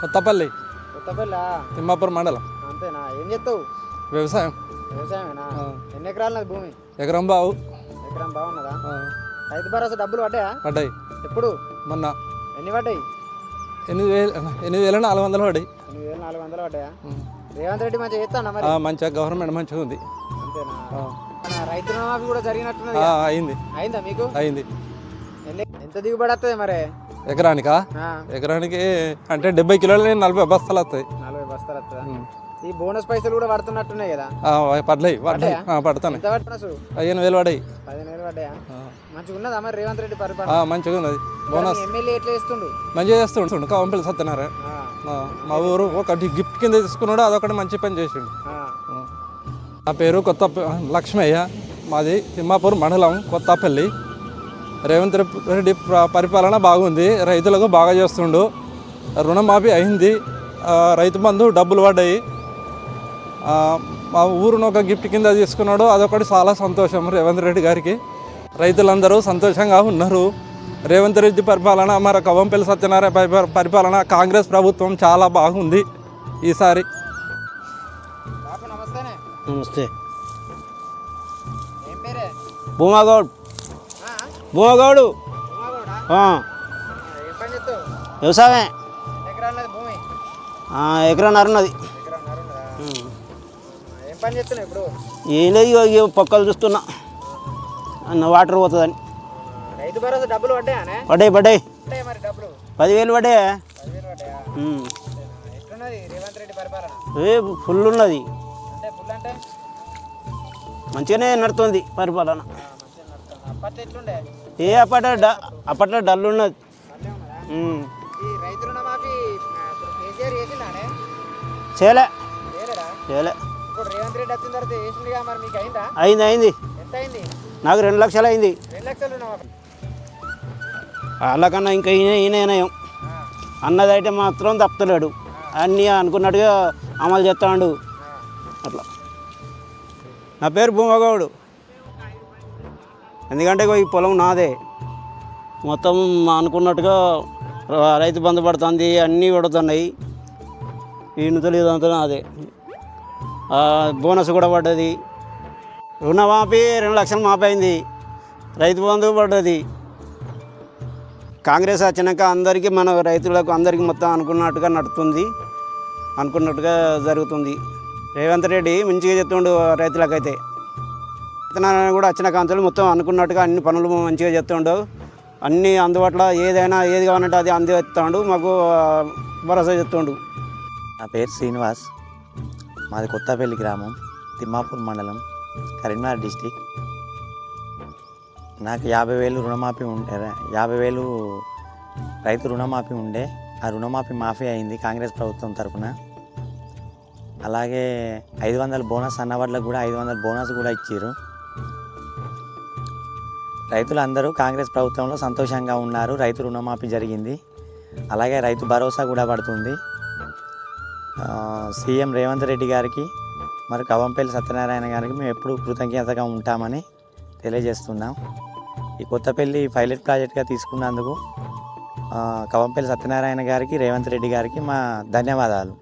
కొత్తపల్లి. కొత్తపల్లి? తిమ్మాపురం మండలం. అంతేనా? ఏం చెప్తావు వ్యవసాయం. వ్యవసాయమేనా. ఎన్ని ఎకరాలు భూమి? ఎకరం బావు. ఎకరం బాగున్నదా రైతు భరోసా డబ్బులు పడ్డాయా? పడ్డాయి. ఎప్పుడు? మొన్న. ఎన్ని పడ్డాయి? ఎనిమిది వేలు ఎనిమిది వేల నాలుగు వందలు పడ్డాయి. ఎనిమిది వేలు నాలుగు వందలు పడ్డాయా. రేవంత్ రెడ్డి మంచిగా చేస్తాడా మరి? మంచిగా గవర్నమెంట్ మంచిగా ఉంది. అంతేనా? రైతు రుణమాఫీ కూడా జరిగినట్టున్నది? అయింది. అయిందా మీకు? అయింది. ఎంత దిగుబడి వస్తుంది మరి? ఎకరానికా? ఎకరానికి అంటే డెబ్బై కిలోలు నలభై బస్తాలు వస్తాయి. నలభై బస్తాలు వస్తుందా? ఉం. ఈ బోనస్ పైసలు కూడా పడుతున్నట్టున్నాయి కదా? పడతాయి ఎంత పడుతున్నా పదిహేను వేలు పడ్డాయి. పదిహేను వేలు పడ్డాయా? మంచిగా ఉన్నదా మరి రేవంత్ రెడ్డి పరిపాలన? మంచిగా ఉన్నది. బోనస్. ఎమ్మెల్యే ఎట్లా ఇస్తుండు మంచిగా చేస్తుండు కావంపల్లి సత్యనారాయణ. మా ఊరు ఒకటి గిఫ్ట్ కింద తీసుకున్నాడు అదొకటి మంచి పని చేసిండు. నా పేరు కొత్త లక్ష్మయ్య. మాది తిమ్మాపూర్ మండలం కొత్తపల్లి. రేవంత్ రెడ్డి ప్ర- పరిపాలన బాగుంది రైతులకు బాగా చేస్తుండు. రుణమాఫీ అయింది రైతు బంధు డబ్బులు పడ్డాయి. ఆ, మా ఊరును ఒక గిఫ్ట్ కింద తీసుకున్నాడు అదొకటి చాలా సంతోషం రేవంత్ రెడ్డి గారికి. రైతులందరూ సంతోషంగా ఉన్నారు. రేవంత్ రెడ్డి పరిపాలన మన కవంపల్లి సత్యనారాయణ పరి- పరిపాలన కాంగ్రెస్ ప్రభుత్వం చాలా బాగుంది ఈసారి. నమస్తే. భూమాగౌడ్ భూమి? ఆ, ఎకరన్నర ఉన్నది ఏం లేదు ఇగో పక్కలు చూస్తున్నా. అన్న వాటర్ పోతుందని. పడ్డాయి? పడ్డాయి పదివేలు పడ్డాయి? ఏ ఫుల్ ఉన్నది మంచిగానే నడుతుంది పరిపాలన. ఏ అప్పట్లో అప్పట్లో డల్ ఉన్నది చేయలే. చేయలే. అయిందా? అయింది నాకు రెండు లక్షలు అయింది. వాళ్ళకన్నా ఇంకా ఈయన. ఆ, అన్నదైతే మాత్రం తప్పలేడు అన్నీ అనుకున్నట్టుగా అమలు చేస్తాడు. అట్లా. నా పేరు భూమగౌడు. ఎందుకంటే ఈ పొలం నాదే. మొత్తం అనుకున్నట్టుగా రైతు బంధు పడుతుంది అన్నీ పడుతున్నాయి ఈ నుతలు ఇదంతా నాదే బోనస్ కూడా పడ్డది. రుణమాఫీ రెండు లక్షలు మాపైంది. రైతు బంధువు పడ్డది. కాంగ్రెస్ వచ్చినాక అందరికీ మన రైతులకు అందరికీ మొత్తం అనుకున్నట్టుగా నడుతుంది. అనుకున్నట్టుగా జరుగుతుంది. రేవంత్ రెడ్డి మంచిగా చెప్తుండు రైతులకైతే. విత్తనాలను కూడా వచ్చిన కాంతలు మొత్తం అనుకున్నట్టుగా అన్ని పనులు మంచిగా చెప్తుండు అన్ని అందుబాటులో ఏదైనా ఏది కావాలంటే అది అందిస్తాడు. మాకు భరోసా చెప్తుండు నా పేరు శ్రీనివాస్. మాది కొత్తపల్లి గ్రామం తిమ్మాపూర్ మండలం కరీంనగర్ డిస్టిక్. నాకు యాభై వేలు రుణమాఫీ ఉండే యాభై వేలు రైతు రుణమాఫీ ఉండే. ఆ రుణమాఫీ మాఫీ అయింది కాంగ్రెస్ ప్రభుత్వం తరఫున అలాగే ఐదు వందల బోనస్ అన్నవాళ్ళకు కూడా ఐదు వందల బోనస్ కూడా ఇచ్చారు రైతులందరూ కాంగ్రెస్ ప్రభుత్వంలో సంతోషంగా ఉన్నారు. రైతు రుణమాఫీ జరిగింది. అలాగే రైతు భరోసా కూడా పడుతుంది. సీఎం రేవంత్ రెడ్డి గారికి మరి కవంపల్లి సత్యనారాయణ గారికి మేము ఎప్పుడూ కృతజ్ఞతగా ఉంటామని తెలియజేస్తున్నాం. ఈ కొత్తపల్లి పైలట్ ప్రాజెక్ట్గా తీసుకున్నందుకు కవంపల్లి సత్యనారాయణ గారికి రేవంత్ రెడ్డి గారికి మా ధన్యవాదాలు.